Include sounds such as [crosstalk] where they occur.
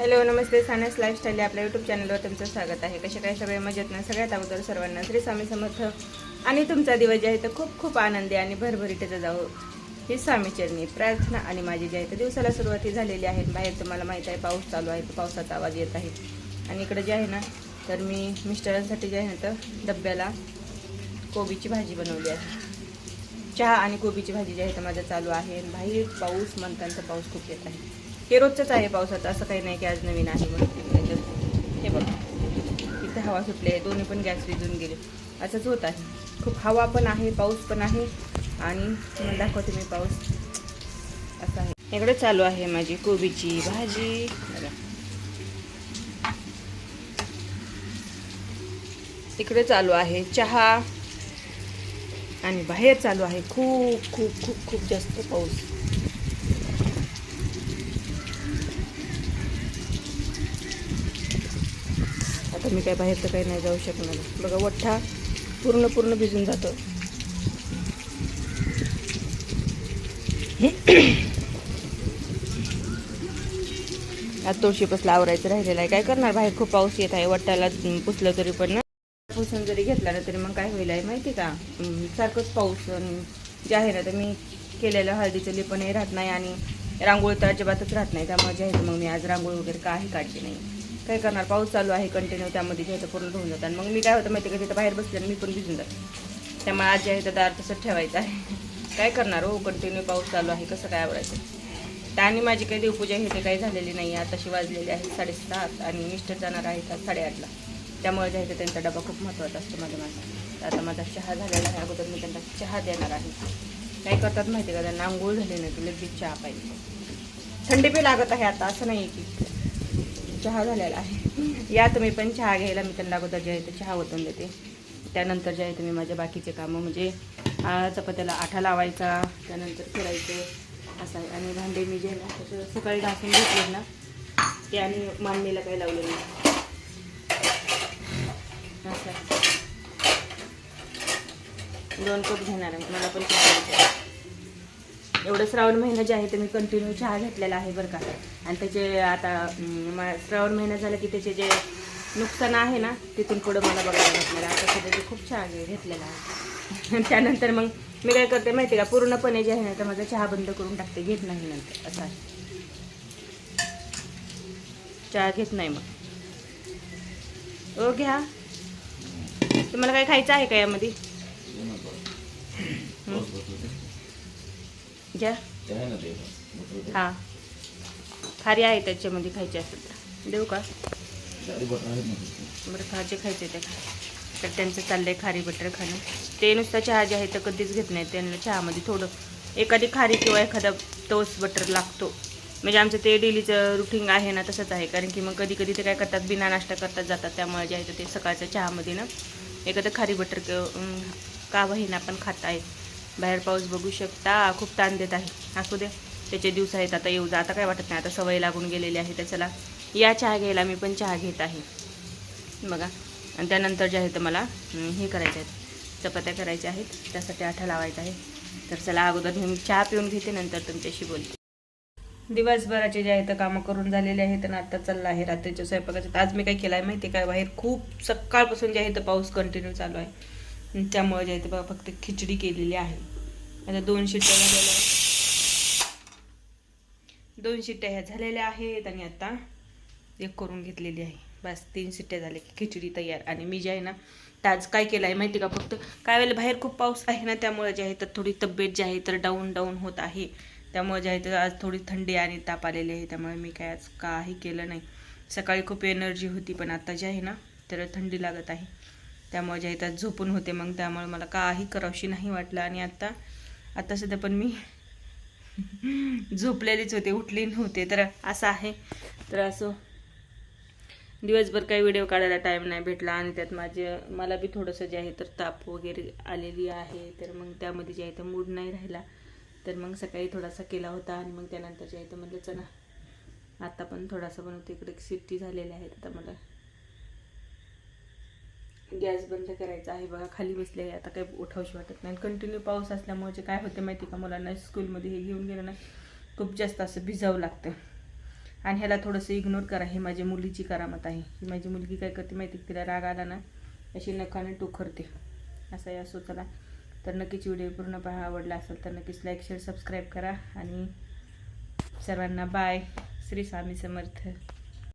Hello नमस्ते. Sanas lifestyle आपल्या YouTube चॅनलवर तुमचं स्वागत आहे. कसे काय सगळे मजेत ना? सगळ्यात अगोदर सर्वांना श्री स्वामी समर्थ आणि तुमचा दिवस जे आहे तर खूप खूप आनंदी आणि भरभरीटेचा जाऊ ही स्वामी चरणी प्रार्थना आणि माझी जी आहे तर दिवसाला सुरुवाती झालेली आहे. बाहेर तुम्हाला माहीत आहे पाऊस चालू आहे तर पावसाचा आवाज येत आहे. आणि इकडे जे आहे ना तर मी मिस्टरांसाठी जे आहे ना तर डब्याला कोबीची भाजी बनवली आहे. चहा आणि कोबीची भाजी जी आहे तर माझं चालू आहे. बाहेर पाऊस म्हणताना पाऊस खूप येत आहे. हे रोजचंच आहे पावसाचं असं काही नाही की आज नवीन आहे म्हणून. त्याच्यात हे बघ. इथं हवा सुटली आहे दोन्ही पण गॅस विजून गेले. असंच होत आहे. खूप हवा पण आहे पाऊस पण आहे आणि तुम्हाला दाखवते मी पाऊस. असा आहे. इकडे चालू आहे माझी कोबीची भाजी. बघा. चालू आहे चहा. आणि बाहेर चालू आहे खूप खूप खूप खूप जास्त पाऊस. आता मी काय बाहेर तर काही नाही जाऊ शकणार. बघा वठ्ठा पूर्ण पूर्ण भिजून जातो. [clears throat] आज तुळशीपास लावरायचं आवरायचं राहिलेलं आहे. काय करणार बाहेर? खूप पाऊस येत आहे. वट्टाला पुसलं तरी पण ना. पुसून जरी घेतला ना तरी मग काय होईल आहे माहिती का? सारखंच पाऊस जे आहे ना तर मी केलेलं हळदीचं लिपणही राहत नाही आणि रांगोळी तर अजिबातच राहत नाही. त्यामुळे जे आहे मग मी आज रांगोळी वगैरे काही काढली नाही. काय करणार? पाऊस चालू आहे कंटिन्यू त्यामध्ये घ्यायचं पूर्ण धुवून जातात. आणि मग मी काय होतं माहिती का तिथं बाहेर बसले आणि मी पण भिजून जाते. त्यामुळे आज जे आहे तर दार तसंच ठेवायचं आहे. [laughs] काय करणार हो? कंटिन्यू पाऊस चालू आहे कसं काय आवडायचं तर आणि माझी काही देवपूजा हे ते काही झालेली नाही आहे. आताशी वाजलेली आहे साडेसात आणि मिस्टर जाणार आहेत आज साडेआठला. त्यामुळे जे आहे तर त्यांचा डबा खूप महत्त्वाचा असतो माझ्या माझा तर आता माझा चहा झालेला आहे. अगोदर मी त्यांना चहा देणार आहे. काय करतात माहिती का? त्यांना आंघोळ झाली नाही की लगेच चहा पाहिजे. थंडी बी लागत आहे आता असं नाही की. चहा झालेला आहे. या तुम्ही पण चहा घ्यायला मी त्यांना अगोदर जे आहे ते चहा ओतून देते. त्यानंतर जे आहे तुम्ही माझ्या बाकीचे कामं म्हणजे चपात्याला आठा लावायचा त्यानंतर फिरायचं असं आहे. आणि भांडे मी जे ना तसं सकाळी घासून घेतले ना ते आणि मांडणीला काही लावले नाही. असं दोन कप घेणार आहे. मला पण चहा एवढं श्रावण महिना जे आहे ते मी कंटिन्यू चहा घेतलेला आहे बरं का. आणि त्याचे आता श्रावण महिना झाला की त्याचे जे नुकसान आहे ना तिथून पुढं मला बघायला आहे. आता सध्या ते खूप चहा घेतलेला आहे. [laughs] त्यानंतर मग मी काय करते माहिती का पूर्णपणे जे आहे ना तर माझा चहा बंद करून टाकते. घेत नाही नंतर असं आहे. चहा घेत नाही मग. ओ घ्या. तुम्हाला काय खायचं आहे का यामध्ये? घ्या. हा. खारी आहे त्याच्यामध्ये खायची असेल तर. देऊ का? बरं खाजे खायचे ते तर त्यांचं चाललंय खारी बटर खाणं. ते नुसतं चहा जे आहे तर कधीच घेत नाही त्यांना चहामध्ये थोडं एखादी खारी किंवा एखादा टोस्ट बटर लागतो. म्हणजे आमचं ते डेलीचं रुटीन आहे ना तसंच आहे. कारण की मग कधी कधी ते काय करतात बिना नाश्ता करतात जातात. त्यामुळे जे आहे तर ते सकाळच्या चहामध्ये ना एखादं खारी बटर का बहीण पण खात आहे बाहेर पाऊस बघू शकता. खूप ताण देत आहे. असू द्या त्याचे दिवस आहेत. आता येऊ जा. आता काय वाटत नाही. आता सवय लागून गेलेली आहे त्याच्याला या चहा घ्यायला मी पण चहा घेत आहे. बघा. आणि त्यानंतर जे आहे तर मला हे करायचे आहेत. चपात्या करायच्या आहेत. त्यासाठी आठा लावायचा आहे. तर चला अगोदर मी चहा पिऊन घेते. नंतर तुमच्याशी बोलते. दिवसभराचे जे आहे तर कामं करून झालेले आहेत आणि आता चाललं आहे. रात्रीच्या स्वयंपाकाचं. तर आज मी काय केलं आहे माहिती आहे काय बाहेर खूप सकाळपासून जे आहे तर पाऊस कंटिन्यू चालू आहे. त्यामुळे जे आहे ते बघा फक्त खिचडी केलेली आहे. आता दोन शिट्ट्या झालेल्या दोन शिट्ट्या ह्या झालेल्या आहेत आणि आता एक करून घेतलेली आहे. बस तीन शिट्ट्या झाल्या की खिचडी तयार. आणि मी जे आहे ना तर आज काय केलं आहे माहिती का? फक्त काय वेळेला बाहेर खूप पाऊस आहे ना त्यामुळे जे आहे तर थोडी तब्येत जी आहे तर डाऊन डाऊन होत आहे. त्यामुळे जे आहे तर आज थोडी थंडी आणि ताप आलेली आहे. त्यामुळे मी काय आज काही केलं नाही. सकाळी खूप एनर्जी होती पण आता जे आहे ना तर थंडी लागत आहे. त्यामुळे ज्या आहे झोपून होते मग त्यामुळे मला काही करावशी नाही वाटलं. आणि आत्ता आत्ता सध्या पण मी [laughs] झोपलेलीच होते उठली नव्हते. तर असं आहे. तर असं दिवसभर काही व्हिडिओ काढायला टाईम नाही भेटला. आणि त्यात माझे मला बी थोडंसं जे आहे तर ताप वगैरे आलेली आहे. तर मग त्यामध्ये जे आहे तर मूड नाही राहिला. तर मग सकाळी थोडासा केला होता. आणि मग त्यानंतर जे आहे तर म्हटलं चला आता पण थोडासा पण इकडे सिट्टी झालेल्या आहेत आता मला गॅस बंद करायचा आहे बघा खाली बसले आहे आता काही उठावशी वाटत नाही. कंटिन्यू पाऊस असल्यामुळे जे काय होते माहिती का मुलांना? स्कूलमध्ये हे घेऊन गेलं ना खूप जास्त असं भिजावं लागतं आणि ह्याला थोडंसं इग्नोर करा ही माझी मुलीची करामत आहे. ही माझी मुलगी काय करते माहिती तिला राग आला ना अशी नखाने टोखरते. असा या स्वतःला. तर नक्कीच व्हिडिओ पूर्ण पहा आवडला असेल तर नक्कीच लाईक शेअर सबस्क्राईब करा. आणि सर्वांना बाय श्री स्वामी समर्थ.